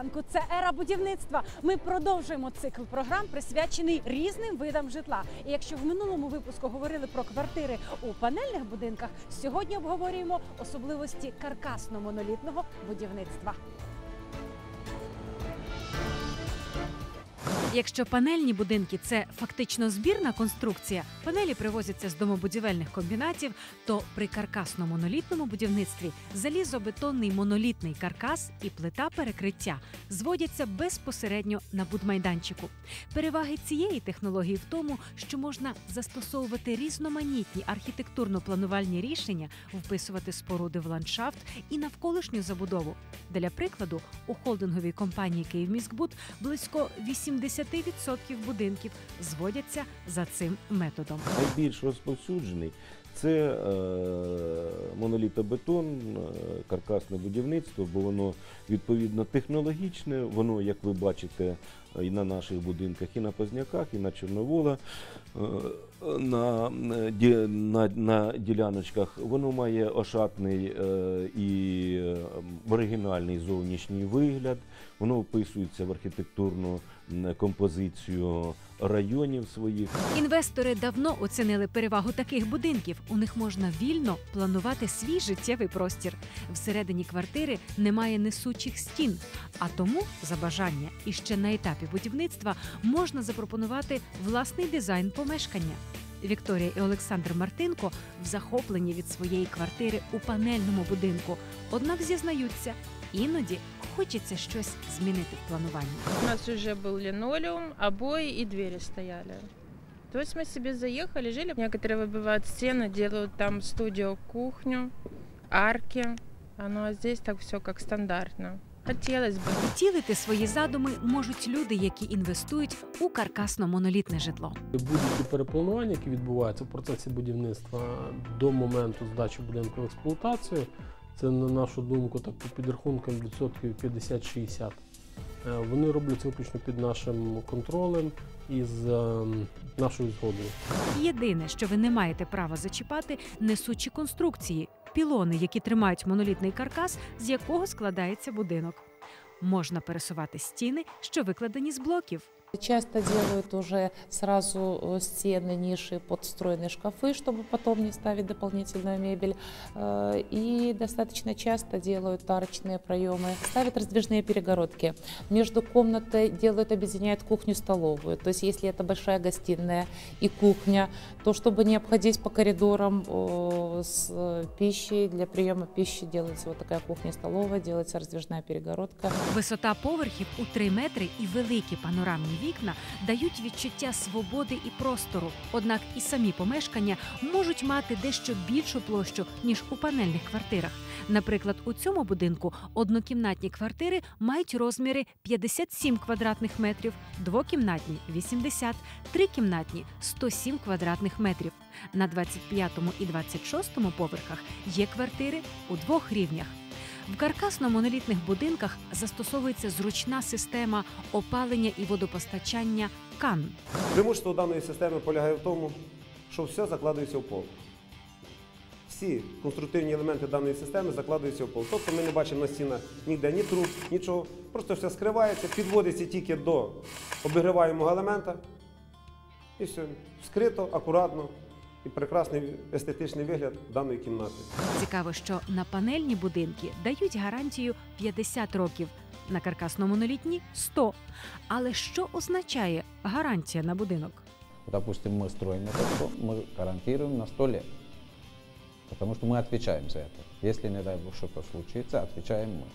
ранку. Це ера будівництва. Ми продовжуємо цикл програм, присвячений різним видам житла. І якщо в минулому випуску говорили про квартири у панельних будинках, сьогодні обговорюємо особливості каркасно-монолітного будівництва. Якщо панельні будинки це фактично збірна конструкція, панелі привозяться з домобудівельних комбінатів, то при каркасно-монолітному будівництві залізобетонний монолітний каркас і плита перекриття зводяться безпосередньо на будмайданчику. Переваги цієї технології в тому, що можна застосовувати різноманітні архітектурно-планувальні рішення, вписувати споруди в ландшафт і навколишню забудову. Для прикладу, у холдинговій компанії «Київміськбуд» близько 80% будинків зводяться за цим методом. Найбільш розповсюджений це е, монолітобетон, е, каркасне будівництво, бо воно відповідно технологічне, воно, як ви бачите, і на наших будинках, і на Позняках, і на Чорновола, е, на, на, на діляночках, воно має ошатний і оригінальний зовнішній вигляд, воно вписується в архітектурну композицію районів своїх. Інвестори давно оцінили перевагу таких будинків. У них можна вільно планувати свій життєвий простір. Всередині квартири немає несучих стін, а тому за бажання і ще на етапі будівництва можна запропонувати власний дизайн помешкання. Вікторія і Олександр Мартинко в захопленні від своєї квартири у панельному будинку. Однак зізнаються, іноді хочеться щось змінити в плануванні. У нас уже был линолеум, обои и двери стояли. То есть мы себе заехали, жили. Некоторые выбивают стены, делают там студию, кухню, арки. А ну а здесь так все как стандартно. Хотелось бы. Втілити свої задуми можуть люди, які інвестують у каркасно-монолітне житло. Будь-які перепланування, які відбуваються в процесі будівництва до моменту здачі будинку в експлуатацію, це на нашу думку, так по підрахункам відсотків 50-60. Е, Вони робляться виключно під нашим контролем і з ем, нашою згодою. Єдине, що ви не маєте права зачіпати, несучі конструкції, пілони, які тримають монолітний каркас, з якого складається будинок. Можна пересувати стіни, що викладені з блоків. Часто делают уже сразу э, стены, ниши, подстроенные шкафы, чтобы потом не ставить дополнительную мебель. Э, И достаточно часто делают арочные проемы, ставят раздвижные перегородки. Между комнатой делают, объединяют кухню-столовую. То есть если это большая гостиная и кухня, то чтобы не обходить по коридорам э, с э, пищей, для приема пищи делается вот такая кухня-столовая, делается раздвижная перегородка. Висота поверхів у 3 метри і великі панорамні вікна дають відчуття свободи і простору. Однак і самі помешкання можуть мати дещо більшу площу ніж у панельних квартирах. Наприклад, у цьому будинку однокімнатні квартири мають розміри 57 квадратних метрів, двокімнатні 80, трикімнатні 107 квадратних метрів. На 25 і 26 поверхах є квартири у двох рівнях. В каркасно-монолітних будинках застосовується зручна система опалення і водопостачання КАН. Преимущество даної системи полягає в тому, що все закладується в пол. Всі конструктивні елементи даної системи закладуються в пол. Тобто ми не бачимо на стінах ніде ні труб, нічого. Просто все скривається, підводиться тільки до обігріваємого елемента. І все. Скрито, акуратно і прекрасний естетичний вигляд даної кімнати. Цікаво, що на панельні будинки дають гарантію 50 років, на каркасно-монолітні 100. Але що означає гарантія на будинок? Допустим, мы строим этот дом, мы гарантируем на 100 лет. Потому что мы отвечаем за это. Если, не дай бог, что-то случится, отвечаем мы.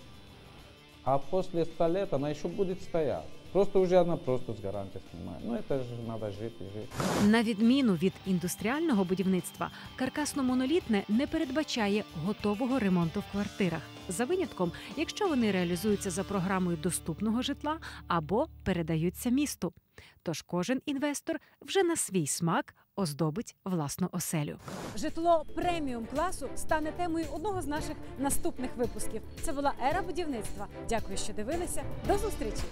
А после 100 лет она еще будет стоять. Просто уже она просто с гарантией снимает. Ну это же надо жить и жить. На відміну від індустріального будівництва, каркасно-монолітне не передбачає готового ремонту в квартирах. За винятком, якщо вони реалізуються за програмою доступного житла або передаються місту. Тож кожен інвестор вже на свій смак оздобить власну оселю. Житло преміум класу стане темою одного з наших наступних випусків. Це була ера будівництва. Дякую, що дивилися. До зустрічі!